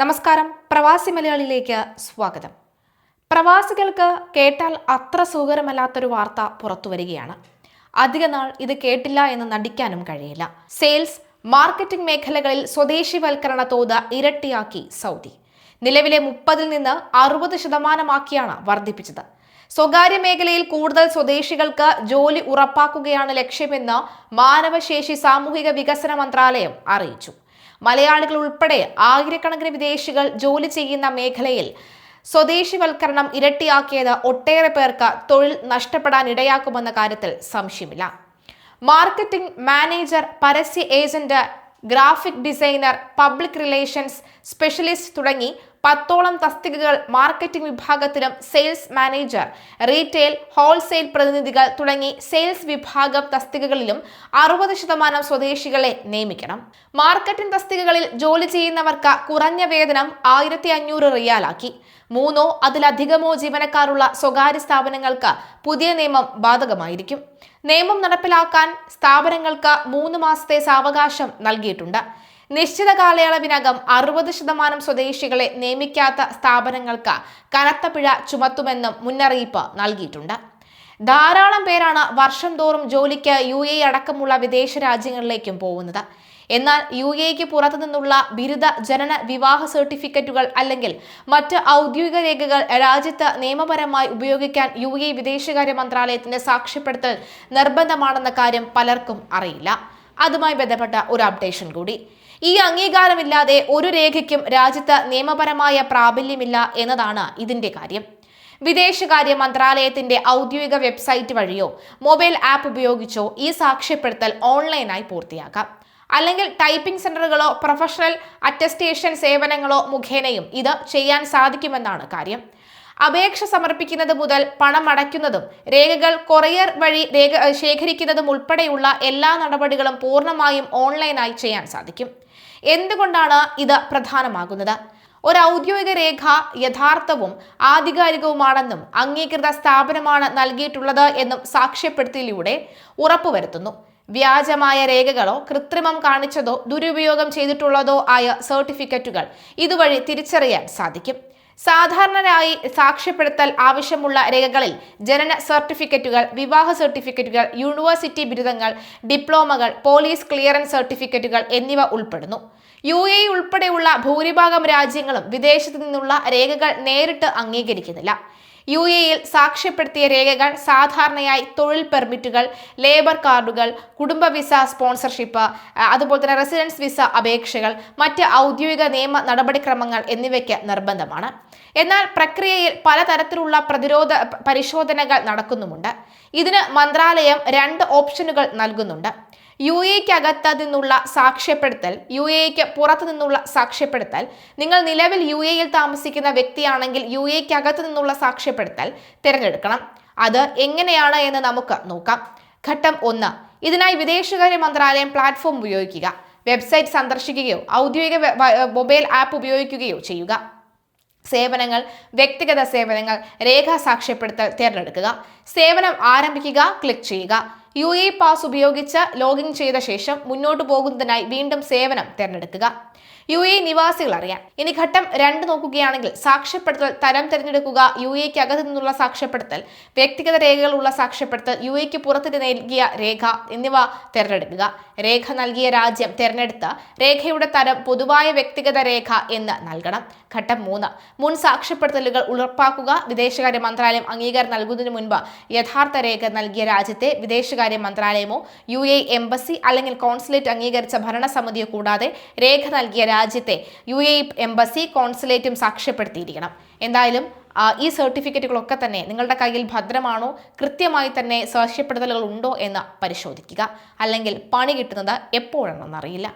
നമസ്കാരം. പ്രവാസി മലയാളിയിലേക്ക് സ്വാഗതം. പ്രവാസികൾക്ക് കേട്ടാൽ അത്ര സുഖകരമല്ലാത്തൊരു വാർത്ത പുറത്തു വരികയാണ് അധിക നാൾ ഇത് കേട്ടില്ല എന്ന് നടിക്കാനും കഴിയില്ല. സെയിൽസ് മാർക്കറ്റിംഗ് മേഖലകളിൽ സ്വദേശിവൽക്കരണ തോത് ഇരട്ടിയാക്കി സൗദി. നിലവിലെ മുപ്പതിൽ നിന്ന് അറുപത് ശതമാനമാക്കിയാണ് വർദ്ധിപ്പിച്ചത്. സ്വകാര്യ മേഖലയിൽ കൂടുതൽ സ്വദേശികൾക്ക് ജോലി ഉറപ്പാക്കുകയാണ് ലക്ഷ്യമെന്ന് മാനവശേഷി സാമൂഹിക വികസന മന്ത്രാലയം അറിയിച്ചു. മലയാളികൾ ഉൾപ്പെടെ ആയിരക്കണക്കിന് വിദേശികൾ ജോലി ചെയ്യുന്ന മേഖലയിൽ സ്വദേശിവൽക്കരണം ഇരട്ടിയാക്കിയത് ഒട്ടേറെ പേർക്ക് തൊഴിൽ നഷ്ടപ്പെടാൻ ഇടയാക്കുമെന്ന കാര്യത്തിൽ സംശയമില്ല. മാർക്കറ്റിംഗ് മാനേജർ പരസ്യ agent graphic designer public relations specialist തുടങ്ങി പത്തോളം തസ്തികകൾ മാർക്കറ്റിംഗ് വിഭാഗത്തിലും സെയിൽസ് മാനേജർ റീറ്റെയിൽ ഹോൾസെയിൽ പ്രതിനിധികൾ തുടങ്ങി സെയിൽസ് വിഭാഗം തസ്തികകളിലും അറുപത് ശതമാനം സ്വദേശികളെ നിയമിക്കണം. മാർക്കറ്റിംഗ് തസ്തികകളിൽ ജോലി ചെയ്യുന്നവർക്ക് കുറഞ്ഞ വേതനം ആയിരത്തി അഞ്ഞൂറ് റിയാലാക്കി. മൂന്നോ അതിലധികമോ ജീവനക്കാരുള്ള സ്വകാര്യ സ്ഥാപനങ്ങൾക്ക് പുതിയ നിയമം ബാധകമായിരിക്കും. നിയമം നടപ്പിലാക്കാൻ സ്ഥാപനങ്ങൾക്ക് മൂന്ന് മാസത്തെ സാവകാശം നൽകിയിട്ടുണ്ട്. നിശ്ചിത കാലയളവിനകം അറുപത് ശതമാനം സ്വദേശികളെ നിയമിക്കാത്ത സ്ഥാപനങ്ങൾക്ക് കനത്ത പിഴ ചുമത്തുമെന്നും മുന്നറിയിപ്പ് നൽകിയിട്ടുണ്ട്. ധാരാളം പേരാണ് വർഷം തോറും ജോലിക്ക് യു എ അടക്കമുള്ള വിദേശ രാജ്യങ്ങളിലേക്കും പോകുന്നത്. എന്നാൽ യു എക്ക് പുറത്തു നിന്നുള്ള ബിരുദ ജനന വിവാഹ സർട്ടിഫിക്കറ്റുകൾ അല്ലെങ്കിൽ മറ്റ് ഔദ്യോഗിക രേഖകൾ രാജ്യത്ത് നിയമപരമായി ഉപയോഗിക്കാൻ യു എ വിദേശകാര്യ മന്ത്രാലയത്തിന്റെ സാക്ഷ്യപ്പെടുത്തൽ നിർബന്ധമാണെന്ന കാര്യം പലർക്കും അറിയില്ല. അതുമായി ബന്ധപ്പെട്ട ഒരു അപ്ഡേഷൻ കൂടി. ഈ അംഗീകാരമില്ലാതെ ഒരു രേഖയ്ക്കും രാജ്യത്ത് നിയമപരമായ പ്രാബല്യമില്ല എന്നതാണ് ഇതിന്റെ കാര്യം. വിദേശകാര്യ മന്ത്രാലയത്തിന്റെ ഔദ്യോഗിക വെബ്സൈറ്റ് വഴിയോ മൊബൈൽ ആപ്പ് ഉപയോഗിച്ചോ ഈ സാക്ഷ്യപ്പെടുത്തൽ ഓൺലൈനായി പൂർത്തിയാക്കാം. അല്ലെങ്കിൽ ടൈപ്പിംഗ് സെന്ററുകളോ പ്രൊഫഷണൽ അറ്റസ്റ്റേഷൻ സേവനങ്ങളോ മുഖേനയും ഇത് ചെയ്യാൻ സാധിക്കുമെന്നാണ് കാര്യം. അപേക്ഷ സമർപ്പിക്കുന്നത് മുതൽ പണം അടയ്ക്കുന്നതും രേഖകൾ കൊറിയർ വഴി രേഖ ശേഖരിക്കുന്നതും ഉൾപ്പെടെയുള്ള എല്ലാ നടപടികളും പൂർണമായും ഓൺലൈനായി ചെയ്യാൻ സാധിക്കും. എന്തുകൊണ്ടാണ് ഇത് പ്രധാനമാകുന്നത്? ഒരു ഔദ്യോഗിക രേഖ യഥാർത്ഥവും ആധികാരികവുമാണെന്നും അംഗീകൃത സ്ഥാപനമാണ് നൽകിയിട്ടുള്ളത് എന്നും സാക്ഷ്യപ്പെടുത്തിയിലൂടെ ഉറപ്പുവരുത്തുന്നു. വ്യാജമായ രേഖകളോ കൃത്രിമം കാണിച്ചതോ ദുരുപയോഗം ചെയ്തിട്ടുള്ളതോ ആയ സർട്ടിഫിക്കറ്റുകൾ ഇതുവഴി തിരിച്ചറിയാൻ സാധിക്കും. സാധാരണയായി സാക്ഷ്യപ്പെടുത്തൽ ആവശ്യമുള്ള രേഖകളിൽ ജനന സർട്ടിഫിക്കറ്റുകൾ വിവാഹ സർട്ടിഫിക്കറ്റുകൾ യൂണിവേഴ്സിറ്റി ബിരുദങ്ങൾ ഡിപ്ലോമകൾ പോലീസ് ക്ലിയറൻസ് സർട്ടിഫിക്കറ്റുകൾ എന്നിവ ഉൾപ്പെടുന്നു. യു എ ഉൾപ്പെടെയുള്ള ഭൂരിഭാഗം രാജ്യങ്ങളും വിദേശത്തു നിന്നുള്ള രേഖകൾ നേരിട്ട് അംഗീകരിക്കുന്നില്ല. യു എയിൽ സാക്ഷ്യപ്പെടുത്തിയ രേഖകൾ സാധാരണയായി തൊഴിൽ പെർമിറ്റുകൾ ലേബർ കാർഡുകൾ കുടുംബ വിസ സ്പോൺസർഷിപ്പ് അതുപോലെ തന്നെ റെസിഡൻസ് വിസ അപേക്ഷകൾ മറ്റ് ഔദ്യോഗിക നിയമ നടപടിക്രമങ്ങൾ എന്നിവയ്ക്ക് നിർബന്ധമാണ്. എന്നാൽ പ്രക്രിയയിൽ പലതരത്തിലുള്ള പ്രതിരോധ പരിശോധനകൾ നടക്കുന്നുമുണ്ട്. ഇതിന് മന്ത്രാലയം രണ്ട് ഓപ്ഷനുകൾ നൽകുന്നുണ്ട്. യു എക്കകത്ത് നിന്നുള്ള സാക്ഷ്യപ്പെടുത്തൽ യു എക്ക് പുറത്ത് നിന്നുള്ള സാക്ഷ്യപ്പെടുത്തൽ നിങ്ങൾ നിലവിൽ യു എയിൽ താമസിക്കുന്ന വ്യക്തിയാണെങ്കിൽ യു എക്കകത്ത് നിന്നുള്ള സാക്ഷ്യപ്പെടുത്തൽ തിരഞ്ഞെടുക്കണം. അത് എങ്ങനെയാണ് എന്ന് നമുക്ക് നോക്കാം. ഘട്ടം ഒന്ന് ഇതിനായി വിദേശകാര്യ മന്ത്രാലയം പ്ലാറ്റ്ഫോം ഉപയോഗിക്കുക. വെബ്സൈറ്റ് സന്ദർശിക്കുകയോ ഔദ്യോഗിക മൊബൈൽ ആപ്പ് ഉപയോഗിക്കുകയോ ചെയ്യുക. സേവനങ്ങൾ വ്യക്തിഗത സേവനങ്ങൾ രേഖാ സാക്ഷ്യപ്പെടുത്തൽ തിരഞ്ഞെടുക്കുക. സേവനം ആരംഭിക്കുക ക്ലിക്ക് ചെയ്യുക. യു എ പാസ് ഉപയോഗിച്ച് ലോഗിൻ ചെയ്ത ശേഷം മുന്നോട്ട് പോകുന്നതിനായി വീണ്ടും സേവനം തിരഞ്ഞെടുക്കുക. യു എ നിവാസികൾ അറിയാൻ. ഇനി ഘട്ടം രണ്ട് നോക്കുകയാണെങ്കിൽ സാക്ഷ്യപ്പെടുത്തൽ തരം തിരഞ്ഞെടുക്കുക യു എക്ക് അകത്തു നിന്നുള്ള സാക്ഷ്യപ്പെടുത്തൽ വ്യക്തിഗത രേഖകളുള്ള സാക്ഷ്യപ്പെടുത്തൽ യു എക്ക് പുറത്തിന് നൽകിയ രേഖ എന്നിവ തിരഞ്ഞെടുക്കുക. രേഖ നൽകിയ രാജ്യം തിരഞ്ഞെടുത്ത് രേഖയുടെ തരം പൊതുവായ വ്യക്തിഗത രേഖ എന്ന് നൽകണം. ഘട്ടം മൂന്ന്. മുൻ സാക്ഷ്യപ്പെടുത്തലുകൾ ഉറപ്പാക്കുക. വിദേശകാര്യ മന്ത്രാലയം അംഗീകാരം നൽകുന്നതിന് മുൻപ് യഥാർത്ഥ രേഖ നൽകിയ രാജ്യത്തെ വിദേശകാര്യ മന്ത്രാലയമോ യു എ എംബസി അല്ലെങ്കിൽ കോൺസുലേറ്റ് അംഗീകരിച്ച ഭരണസമിതിയോ കൂടാതെ രേഖ നൽകിയ രാജ്യത്തെ യു എ എംബസി കോൺസുലേറ്റും സാക്ഷ്യപ്പെടുത്തിയിരിക്കണം. എന്തായാലും ഈ സർട്ടിഫിക്കറ്റുകളൊക്കെ തന്നെ നിങ്ങളുടെ കയ്യിൽ ഭദ്രമാണോ? കൃത്യമായി തന്നെ സാക്ഷ്യപ്പെടുത്തലുകൾ ഉണ്ടോ എന്ന് പരിശോധിക്കുക. അല്ലെങ്കിൽ പണി കിട്ടുന്നത് എപ്പോഴാണെന്നറിയില്ല.